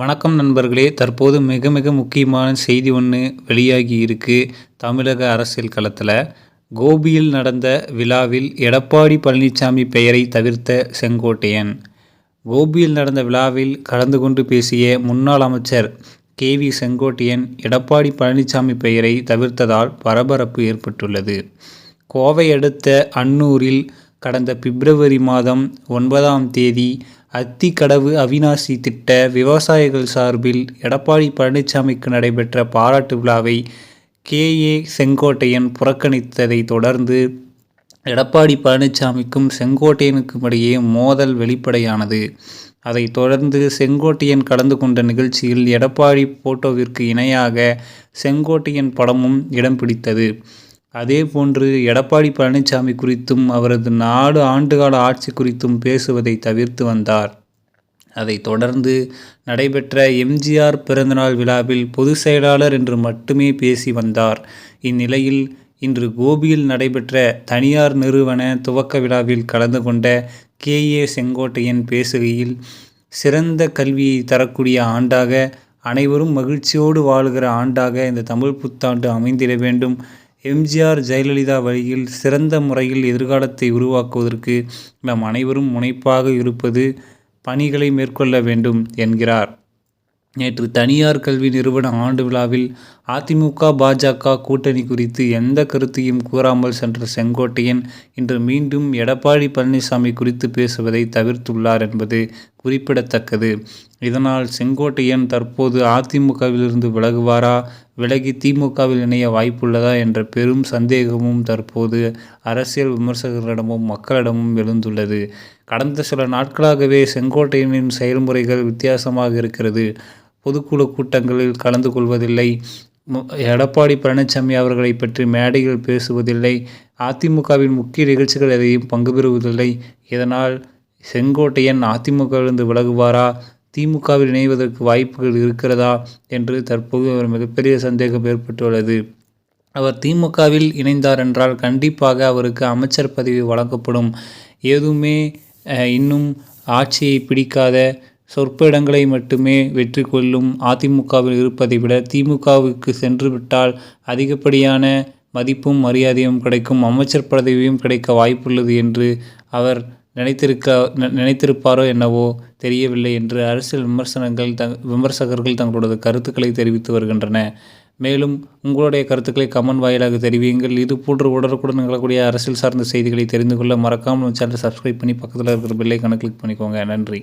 வணக்கம் நண்பர்களே. தற்போது மிக மிக முக்கியமான செய்தி ஒன்று வெளியாகி இருக்கு தமிழக அரசியல் களத்தில். கோபியில் நடந்த விழாவில் எடப்பாடி பழனிசாமி பெயரை தவிர்த்த செங்கோட்டையன். கோபியில் நடந்த விழாவில் கலந்து கொண்டு பேசிய முன்னாள் அமைச்சர் கே வி செங்கோட்டையன் எடப்பாடி பழனிசாமி பெயரை தவிர்த்ததால் பரபரப்பு ஏற்பட்டுள்ளது. கோவை அடுத்த அன்னூரில் கடந்த பிப்ரவரி மாதம் ஒன்பதாம் தேதி அத்திக்கடவு அவினாசி திட்ட விவசாயிகள் சார்பில் எடப்பாடி பழனிசாமிக்கு நடைபெற்ற பாராட்டு விழாவை கே. ஏ. செங்கோட்டையன் புறக்கணித்ததை தொடர்ந்து எடப்பாடி பழனிசாமிக்கும் செங்கோட்டையனுக்கும் இடையே மோதல் வெளிப்படையானது. அதைத் தொடர்ந்து செங்கோட்டையன் கலந்து கொண்ட நிகழ்ச்சியில் எடப்பாடி போட்டோவிற்கு இணையாக செங்கோட்டையன் படமும் இடம் பிடித்தது. அதே போன்று எடப்பாடி பழனிசாமி குறித்தும் அவரது நாலு ஆண்டுகால ஆட்சி குறித்தும் பேசுவதை தவிர்த்து வந்தார். அதைத் தொடர்ந்து நடைபெற்ற எம்ஜிஆர் பிறந்தநாள் விழாவில் பொதுச் செயலாளர் என்று மட்டுமே பேசி வந்தார். இந்நிலையில் இன்று கோபியில் நடைபெற்ற தனியார் நிறுவன துவக்க விழாவில் கலந்து கொண்ட கே. ஏ. செங்கோட்டையன் பேசுகையில் சிறந்த கல்வியை தரக்கூடிய ஆண்டாக அனைவரும் மகிழ்ச்சியோடு வாழுகிற ஆண்டாக இந்த தமிழ் புத்தாண்டு அமைந்திட வேண்டும் எம்ஜிஆர் ஜெயலலிதா வழியில் சிறந்த முறையில் எதிர்காலத்தை உருவாக்குவதற்கு நாம் அனைவரும் முனைப்பாக இருப்பது பணிகளை மேற்கொள்ள வேண்டும் என்கிறார். நேற்று தனியார் கல்வி நிறுவன ஆண்டு விழாவில் அதிமுக பாஜக கூட்டணி குறித்து எந்த கருத்தையும் கூறாமல் சென்ற செங்கோட்டையன் இன்று மீண்டும் எடப்பாடி பழனிசாமி குறித்து பேசுவதை தவிர்த்துள்ளார் என்பது குறிப்பிடத்தக்கது. இதனால் செங்கோட்டையன் தற்போது அதிமுகவிலிருந்து விலகுவாரா? விலகி திமுகவில் இணைய வாய்ப்புள்ளதா? என்ற பெரும் சந்தேகமும் தற்போது அரசியல் விமர்சகர்களிடமும் மக்களிடமும் எழுந்துள்ளது. கடந்த சில நாட்களாகவே செங்கோட்டையனின் செயல்முறைகள் வித்தியாசமாக இருக்கிறது. பொதுக்குழு கூட்டங்களில் கலந்து கொள்வதில்லை. எடப்பாடி பழனிசாமி அவர்களை பற்றி மேடைகள் பேசுவதில்லை. அதிமுகவின் முக்கிய நிகழ்ச்சிகள் எதையும் பங்கு பெறுவதில்லை. இதனால் செங்கோட்டையன் அதிமுகவிலிருந்து விலகுவாரா? திமுகவில் இணைவதற்கு வாய்ப்புகள் இருக்கிறதா? என்று தற்போது ஒரு மிகப்பெரிய சந்தேகம் ஏற்பட்டுள்ளது. அவர் திமுகவில் இணைந்தார் என்றால் கண்டிப்பாக அவருக்கு அமைச்சர் பதவி வழங்கப்படும். ஏதுமே இன்னும் ஆட்சியை பிடிக்காத சொற்ப இடங்களை மட்டுமே வெற்றி கொள்ளும் அதிமுகவில் இருப்பதை விட திமுகவுக்கு சென்று விட்டால் அதிகப்படியான மதிப்பும் மரியாதையும் கிடைக்கும் அமைச்சர் பதவியும் கிடைக்க வாய்ப்புள்ளது என்று அவர் நினைத்திருக்க நினைத்திருப்பாரோ என்னவோ தெரியவில்லை என்று அரசியல் விமர்சனங்கள் த விமர்சகர்கள் தங்களோட கருத்துக்களை தெரிவித்து வருகின்றன. மேலும் உங்களுடைய கருத்துக்களை கமெண்ட் வாயிலாக தெரிவியுங்கள். இது போன்ற உடனுக்குடன் நிகழக்கூடிய அரசியல் சார்ந்த செய்திகளை தெரிந்து கொள்ள மறக்காமல் சேனலை சப்ஸ்கிரைப் பண்ணி பக்கத்தில் இருக்கிற பெல்லைக்கான கிளிக் பண்ணிக்கோங்க. நன்றி.